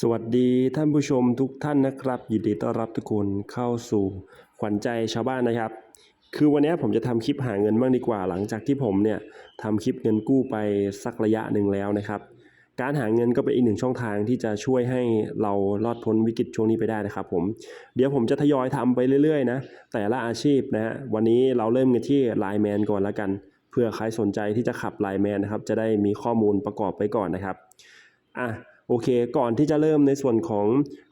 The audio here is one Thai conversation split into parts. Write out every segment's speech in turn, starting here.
สวัสดีท่านผู้ชมทุกท่านนะครับ ยินดีต้อนรับทุกคนเข้าสู่ขวัญใจชาวบ้านนะครับ คือวันนี้ผมจะทำคลิปหาเงินบ้างดีกว่า หลังจากที่ผมเนี่ยทำคลิปเงินกู้ไปสักระยะหนึ่งแล้วนะครับ การหาเงินก็เป็นอีกหนึ่งช่องทางที่จะช่วยให้เรารอดพ้นวิกฤตช่วงนี้ไปได้นะครับ ผมเดี๋ยวผมจะทยอยทำไปเรื่อยๆนะแต่ละอาชีพนะฮะวันนี้เราเริ่มกันที่ไลน์แมนก่อนแล้วกันเพื่อใครสนใจที่จะขับไลน์แมนนะครับจะได้มีข้อมูลประกอบไปก่อนนะครับอะ โอเค ก่อนที่จะเริ่มในส่วนของ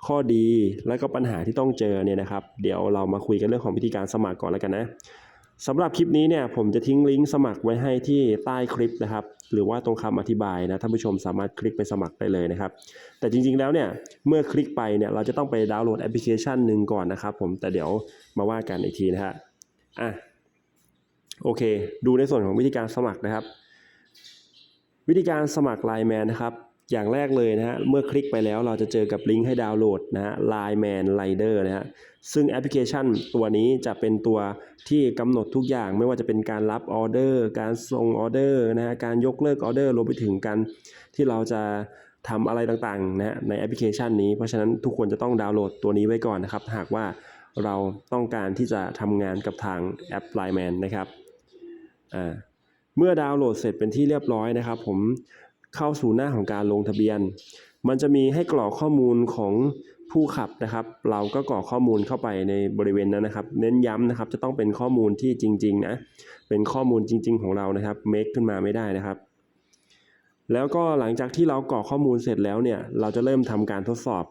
ข้อดีและก็ปัญหาที่ต้องเจอเนี่ยนะครับ เดี๋ยวเรามาคุยกันเรื่องของวิธีการสมัครก่อนแล้วกันนะสำหรับคลิปนี้เนี่ยผมจะทิ้งลิงก์สมัครไว้ให้ที่ใต้คลิปนะครับ หรือว่าตรงคำอธิบายนะท่านผู้ชมสามารถคลิกไปสมัครได้เลยนะครับ แต่จริงๆแล้วเนี่ยเมื่อคลิกไปเนี่ยเราจะต้องไปดาวน์โหลดแอปพลิเคชันหนึ่งก่อนนะครับ ผมแต่เดี๋ยวมาว่ากันอีกทีนะฮะอะโอเค ดูในส่วนของวิธีการสมัครนะครับ วิธีการสมัคร Line Man นะครับ อย่างแรกเลยนะฮะ เมื่อคลิกไปแล้วเราจะเจอกับลิงก์ให้ดาวน์โหลดนะฮะ Line Man Rider นะฮะ ซึ่งแอปพลิเคชันตัวนี้จะเป็นตัวที่กำหนดทุกอย่าง ไม่ว่าจะเป็นการรับออเดอร์ การส่งออเดอร์นะฮะ การยกเลิกออเดอร์รวมไปถึงการที่เราจะทำอะไรต่างๆนะฮะในแอปพลิเคชันนี้ เพราะฉะนั้นทุกคนจะต้องดาวน์โหลดตัวนี้ไว้ก่อนนะครับ หากว่าเราต้องการที่จะทำงานกับทางแอป Line Man นะครับ อ่า เมื่อดาวน์โหลดเสร็จเป็นที่เรียบร้อยนะครับ ผม เข้าสู่หน้าของการลงทะเบียน มันจะมีให้กรอกข้อมูลของผู้ขับนะครับ เราก็กรอกข้อมูลเข้าไปในบริเวณนั้นนะครับ เน้นย้ำนะครับ จะต้องเป็นข้อมูลที่จริงๆนะ เป็นข้อมูลจริง ๆ ของเรานะครับ เมคขึ้นมาไม่ได้นะครับ แล้วก็หลังจากที่เรากรอกข้อมูลเสร็จแล้วเนี่ย เราจะเริ่มทำการทดสอบ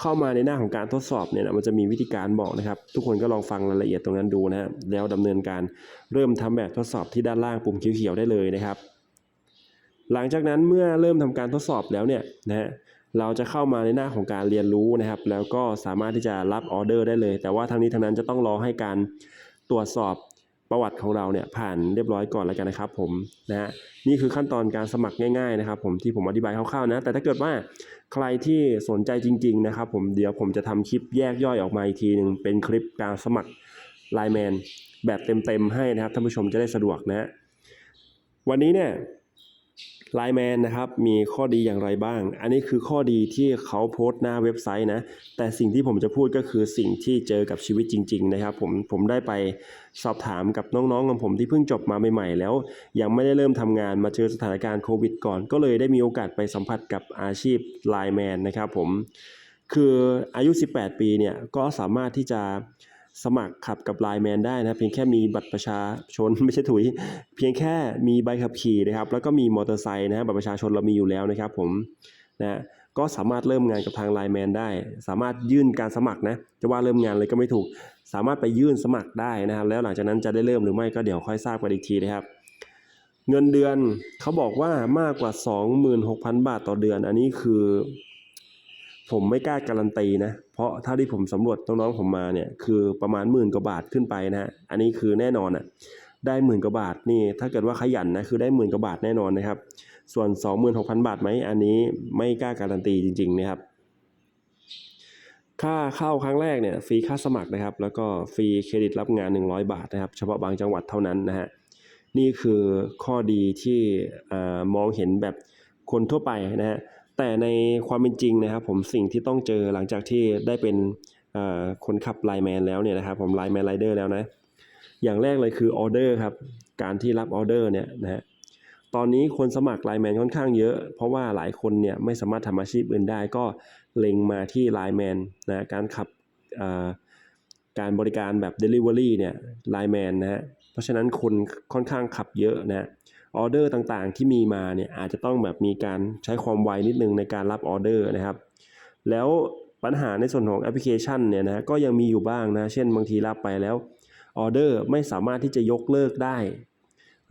เข้ามาในหน้าของการทดสอบเนี่ยนะมันจะมีวิธีการบอกนะครับ ทุกคนก็ลองฟังรายละเอียดตรงนั้นดูนะฮะ แล้วดำเนินการเริ่มทำแบบทดสอบที่ด้านล่างปุ่มเขียวๆได้เลยนะครับ หลังจากนั้นเมื่อเริ่มทำการทดสอบแล้วเนี่ยนะฮะเราจะเข้ามาในหน้าของการเรียนรู้นะครับ แล้วก็สามารถที่จะรับออเดอร์ได้เลย แต่ว่าทั้งนี้ทั้งนั้นจะต้องรอให้การตรวจสอบประวัติของเราเนี่ยผ่านเรียบร้อยก่อนแล้วกันนะครับผมนะฮะนี่คือขั้นตอนการสมัครง่ายๆนะครับ ผมที่ผมอธิบายคร่าวๆนะแต่ถ้าเกิดว่าใครที่สนใจจริง ๆ นะครับ ผมเดี๋ยวผมจะทำคลิปแยกย่อยออกมาอีกทีหนึ่งเป็นคลิปการสมัครไลน์แมนแบบเต็มๆให้นะครับท่านผู้ชมจะได้สะดวกนะฮะวันนี้เนี่ย ไลน์แมนนะครับมีข้อดีอย่างไรบ้าง อันนี้คือข้อดีที่เขาโพสต์หน้าเว็บไซต์นะ แต่สิ่งที่ผมจะพูดก็คือสิ่งที่เจอกับชีวิตจริง ๆ นะครับ ผมผมได้ไปสอบถามกับน้องๆของผมที่เพิ่งจบมาใหม่ๆ แล้ว ยังไม่ได้เริ่มทำงานมาเจอสถานการณ์โควิดก่อน ก็เลยได้มีโอกาสไปสัมผัสกับอาชีพไลน์แมนนะครับผมคืออายุ 18 ปีเนี่ยก็สามารถที่จะ สมัครขับกับไลน์แมนได้นะเพียงแค่มีบัตรประชาชนไม่ใช่ถุย เพียงแค่มีใบขับขี่นะครับ แล้วก็มีมอเตอร์ไซค์นะฮะบัตรประชาชนเรามีอยู่แล้วนะครับ ผมนะก็สามารถเริ่มงานกับทางไลน์แมนได้ สามารถยื่นการสมัครนะจะว่าเริ่มงานเลยก็ไม่ถูก สามารถไปยื่นสมัครได้นะครับ แล้วหลังจากนั้นจะได้เริ่มหรือไม่ก็เดี๋ยวค่อยทราบกันอีกทีนะครับ เงินเดือนเขาบอกว่ามากกว่า 26,000 บาทต่อเดือน อันนี้คือ ผมไม่กล้าการันตีนะ เพราะถ้าที่ผมสำรวจน้องๆผมมาเนี่ย คือประมาณหมื่นกว่าบาทขึ้นไปนะฮะ อันนี้คือแน่นอนอะ ได้หมื่นกว่าบาทนี่ ถ้าเกิดว่าขยันนะ คือได้หมื่นกว่าบาทแน่นอนนะครับ ส่วน 26,000 บาทไหม อันนี้ไม่กล้าการันตีจริง ๆ นะครับ ค่าเข้าครั้งแรกเนี่ยฟรีค่าสมัครนะครับ แล้วก็ฟรีเครดิตรับงาน 100 บาทนะครับ เฉพาะบางจังหวัดเท่านั้นนะฮะ นี่คือข้อดีที่เอ่อมองเห็นแบบคนทั่วไปนะฮะ แต่ในความเป็นจริงนะครับ ผมสิ่งที่ต้องเจอหลังจากที่ได้เป็นคนขับไลแมนแล้วเนี่ยนะครับ ผมไลแมนไรเดอร์แล้วนะ อย่างแรกเลยคือออเดอร์ครับ การที่รับออเดอร์เนี่ยนะฮะตอนนี้คนสมัครไลแมนค่อนข้างเยอะ เพราะว่าหลายคนเนี่ยไม่สามารถทำอาชีพอื่นได้ก็เล็งมาที่ไลแมนนะการขับการบริการแบบ Delivery เนี่ยไลแมนนะฮะเพราะฉะนั้นคนค่อนข้างขับเยอะนะฮะ ออเดอร์ต่างๆ ที่มีมาเนี่ยอาจจะต้องแบบมีการใช้ความไวนิดนึงในการรับออเดอร์นะครับ แล้วปัญหาในส่วนของแอปพลิเคชันเนี่ยนะก็ยังมีอยู่บ้างนะ เช่นบางทีรับไปแล้วออเดอร์ไม่สามารถที่จะยกเลิกได้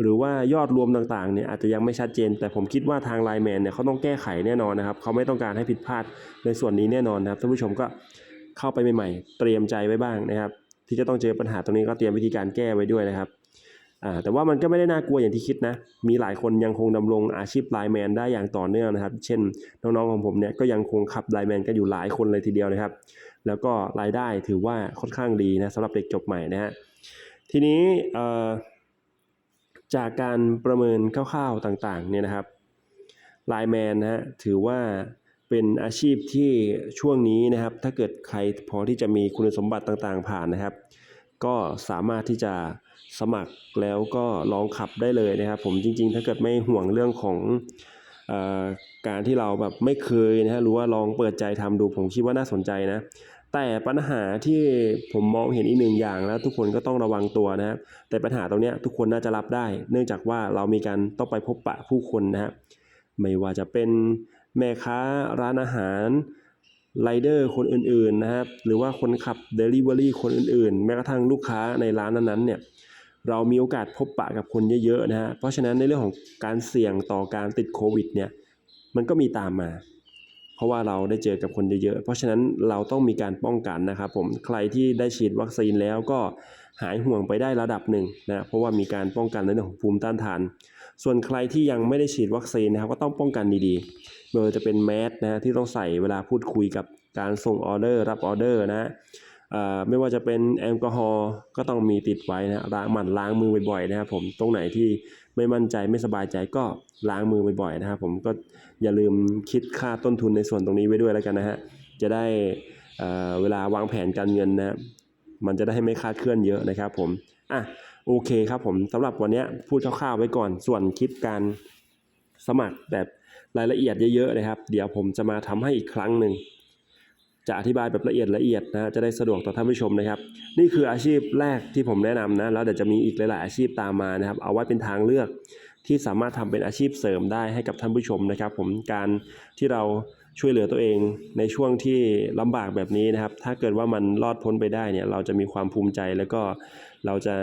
หรือว่ายอดรวมต่างๆเนี่ยอาจจะยังไม่ชัดเจน แต่ผมคิดว่าทางไลน์แมนเนี่ยเขาต้องแก้ไขแน่นอนนะครับ เขาไม่ต้องการให้ผิดพลาดในส่วนนี้แน่นอนนะครับท่านผู้ชมก็เข้าไปใหม่ๆ เตรียมใจไว้บ้างนะครับ ที่จะต้องเจอปัญหาตรงนี้ก็เตรียมวิธีการแก้ไว้ด้วยนะครับ แต่ว่ามันก็ไม่ได้น่ากลัวอย่างที่คิดนะ มีหลายคนยังคงดำรงอาชีพไลแมนได้อย่างต่อเนื่องนะครับ เช่นน้องๆของผมเนี่ยก็ยังคงขับไลแมนกันอยู่หลายคนเลยทีเดียวนะครับ แล้วก็รายได้ถือว่าค่อนข้างดีนะสำหรับเด็กจบใหม่นะฮะ ทีนี้จากการประเมินคร่าวๆต่างๆเนี่ยนะครับไลแมนนะฮะถือว่าเป็นอาชีพที่ช่วงนี้นะครับ ถ้าเกิดใครพอที่จะมีคุณสมบัติต่างๆผ่านนะครับ ก็สามารถที่จะ สมัครแล้วก็ลองขับได้เลยนะครับ ผมจริง ๆ ถ้าเกิดไม่ห่วงเรื่องของอการที่เราแบบไม่เคยนะฮะหรือว่าลองเปิดใจทำดูผมคิดว่าน่าสนใจนะ แต่ปัญหาที่ผมมองเห็นอีกหนึ่งอย่างแล้วทุกคนก็ต้องระวังตัวนะครับแต่ปัญหาตรงเนี้ยทุกคนน่าจะรับได้ เนื่องจากว่าเรามีการต้องไปพบปะผู้คนนะครับไม่ว่าจะเป็นแม่ค้าร้านอาหารไรเดอร์คนอื่นๆนะครับหรือว่าคนขับเดลิเวอรี่คนอื่นๆ แม้กระทั่งลูกค้าในร้านนั้นๆเนี่ย เรามีโอกาสพบปะกับคนเยอะๆนะฮะเพราะฉะนั้นในเรื่องของการเสี่ยงต่อการติดโควิดเนี่ยมันก็มีตามมา เพราะว่าเราได้เจอกับคนเยอะๆเพราะฉะนั้นเราต้องมีการป้องกันนะครับผมใครที่ได้ฉีดวัคซีนแล้วก็หายห่วงไปได้ระดับหนึ่งนะเพราะว่ามีการป้องกันในเรื่องของภูมิต้านทาน ส่วนใครที่ยังไม่ได้ฉีดวัคซีนนะครับก็ต้องป้องกันดีๆไม่ว่าจะเป็นแมสนะฮะที่ต้องใส่เวลาพูดคุยกับการส่งออเดอร์รับออเดอร์นะ ไม่ว่าจะเป็นแอลกอฮอล์ก็ต้องมีติดไว้นะล้างหมั่นล้างมือบ่อยๆนะครับผมตรงไหนที่ไม่มั่นใจไม่สบายใจก็ล้างมือบ่อยๆนะครับผมก็อย่าลืมคิดค่าต้นทุนในส่วนตรงนี้ไว้ด้วยแล้วกันนะฮะจะได้เเวลาวางแผนการเงินนะมันจะได้ไม่คาดเคลื่อนเยอะนะครับผมอะโอเคครับผมสำหรับวันนี้พูดคร่าวๆไว้ก่อนส่วนคลิปการสมัครแบบรายละเอียดเยอะๆนะครับ เดี๋ยวผมจะมาทำให้อีกครั้งหนึ่ง จะอธิบายแบบละเอียดละเอียดนะจะได้สะดวกต่อท่านผู้ชมนะครับ นี่คืออาชีพแรกที่ผมแนะนำนะแล้วเดี๋ยวจะมีอีกหลาย ๆ อาชีพตามมานะครับ เอาไว้เป็นทางเลือกที่สามารถทำเป็นอาชีพเสริมได้ให้กับท่านผู้ชมนะครับ ผมการที่เราช่วยเหลือตัวเองในช่วงที่ลำบากแบบนี้นะครับ ถ้าเกิดว่ามันรอดพ้นไปได้เนี่ย เราจะมีความภูมิใจแล้วก็เราจะ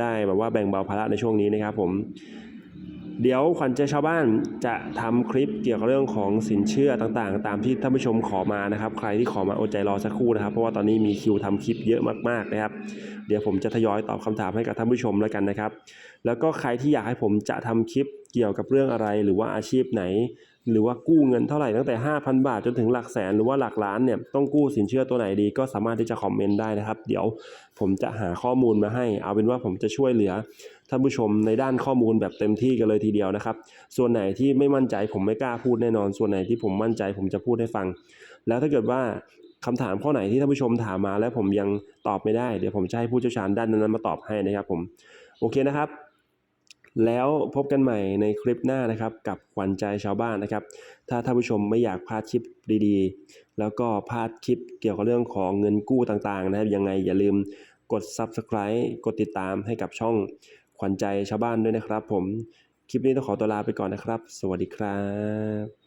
ได้แบบว่าแบ่งเบาภาระในช่วงนี้นะครับ ผม เดี๋ยวขวัญใจชาวบ้านจะทำคลิปเกี่ยวกับเรื่องของสินเชื่อต่างๆ ตามที่ท่านผู้ชมขอมานะครับ ใครที่ขอมาอดใจรอสักครู่นะครับ เพราะว่าตอนนี้มีคิวทำคลิปเยอะมากๆนะครับ เดี๋ยวผมจะทยอยตอบคำถามให้กับท่านผู้ชมแล้วกันนะครับ แล้วก็ใครที่อยากให้ผมจะทำคลิปเกี่ยวกับเรื่องอะไรหรือว่าอาชีพไหน หรือว่ากู้เงินเท่าไหร่ตั้งแต่ 5,000 บาทจนถึงหลักแสนหรือว่าหลักล้านเนี่ยต้องกู้สินเชื่อตัวไหนดีก็สามารถที่จะคอมเมนต์ได้นะครับ เดี๋ยวผมจะหาข้อมูลมาให้ เอาเป็นว่าผมจะช่วยเหลือท่านผู้ชมในด้านข้อมูลแบบเต็มที่กันเลยทีเดียวนะครับ ส่วนไหนที่ไม่มั่นใจผมไม่กล้าพูดแน่นอน ส่วนไหนที่ผมมั่นใจผมจะพูดให้ฟัง แล้วถ้าเกิดว่าคำถามข้อไหนที่ท่านผู้ชมถามมา แล้วผมยังตอบไม่ได้เดี๋ยวผมจะให้ผู้เชี่ยวชาญด้านนั้นมาตอบให้นะครับผมโอเคนะครับ แล้วพบกันใหม่ในคลิปหน้านะครับ กับขวัญใจชาวบ้านนะครับ ถ้าท่านผู้ชมไม่อยากพลาดคลิปดีๆ แล้วก็พลาดคลิปเกี่ยวกับเรื่องของเงินกู้ต่างๆ นะครับ ยังไงอย่าลืมกด Subscribe กดติดตามให้กับช่องขวัญใจชาวบ้านด้วยนะครับ ผม คลิปนี้ต้องขอตัวลาไปก่อนนะครับ สวัสดีครับ